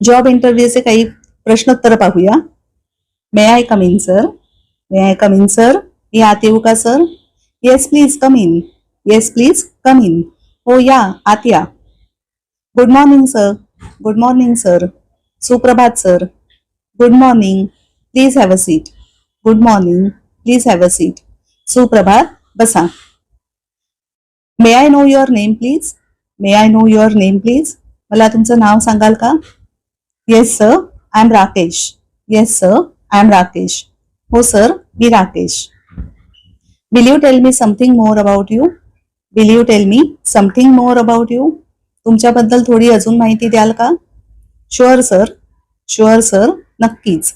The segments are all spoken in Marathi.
जॉब इंटरव्ह्यूचे काही प्रश्नोत्तर पाहूया. May I come in sir may I come in sir मी आत येऊ का sir yes please come in yes please come in हो या आत या. Good morning sir good morning sir सुप्रभात sir good morning please have a seat good morning please have a seat सुप्रभात बसा. May I know your name please may I know your name please मला तुमचं नाव सांगाल का? Yes sir I am Rakesh yes sir I am Rakesh हो sir me Rakesh will you tell me something more about you will you tell me something more about you तुमच्याबद्दल थोडी अजून माहिती द्याल का? शुअर सर शुअर सर नक्कीच.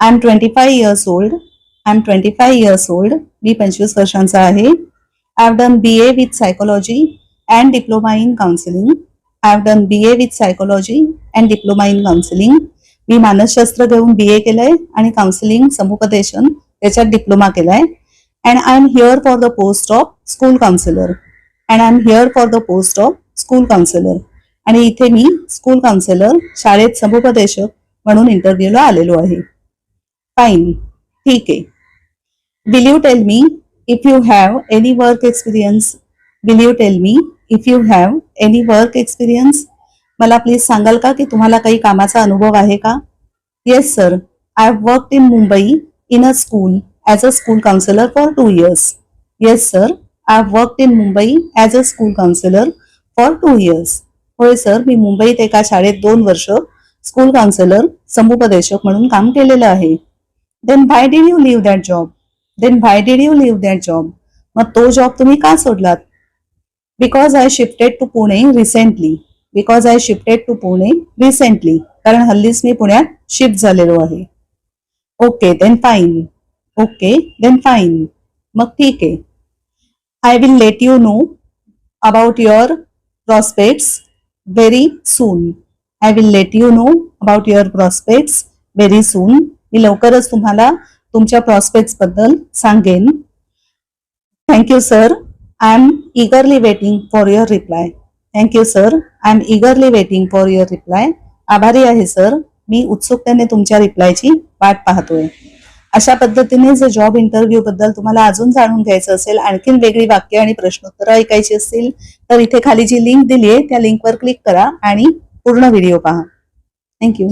I am twenty five years old I am twenty five years old मी पंचवीस वर्षांचा आहे. I have done B A with psychology and diploma in counselling I have done B A with psychology and diploma in counselling मी मानसशास्त्र घेऊन बी ए केलंय आणि काउन्सिलिंग समुपदेशन त्याच्यात डिप्लोमा केलाय. And I am here for the post of school counsellor and I am here for the post of school counsellor आणि इथे मी स्कूल काउन्सिलर शाळेत समुपदेशक म्हणून इंटरव्ह्यूला आलेलो आहे. फाईन ठीक आहे. Will you tell me if you have any work experience will you tell me if you have any work experience मला प्लीज सांगाल का की तुम्हाला काही कामाचा अनुभव आहे का? Yes sir I have work in Mumbai in a school as a school counsellor for two years yes sir I have work in Mumbai as a school counsellor for two years होय सर मी मुंबईत एका शाळेत दोन वर्ष स्कूल काउन्सिलर समुपदेशक म्हणून काम केलेलं आहे. Then why did you leave that job then why did you leave that job मग तो जॉब तुम्ही का सोडलात? Because I shifted to Pune recently because I shifted to Pune recently कारण हल्लीच मी पुण्यात शिफ्ट झालेलो आहे. Okay then fine okay then fine मग ठीक आहे. I will let you know about your prospects very soon I will let you know about your prospects very soon मी लवकरच तुम्हाला तुमच्या प्रॉस्पेक्ट्सबद्दल सांगेन. Thank you sir I am eagerly waiting for your reply thank you sir I am eagerly waiting for your reply आभारी आहे सर मी उत्सुकतेने तुमच्या रिप्लायची वाट पाहतोय. अशा पद्धतीने जर जॉब इंटरव्ह्यू बद्दल तुम्हाला अजून जाणून घ्यायचं असेल आणखीन वेगळी वाक्य आणि प्रश्नोत्तरं ऐकायची असतील तर इथे खाली जी लिंक दिली आहे त्या लिंकवर क्लिक करा आणि पूर्ण व्हिडिओ पहा. थँक्यू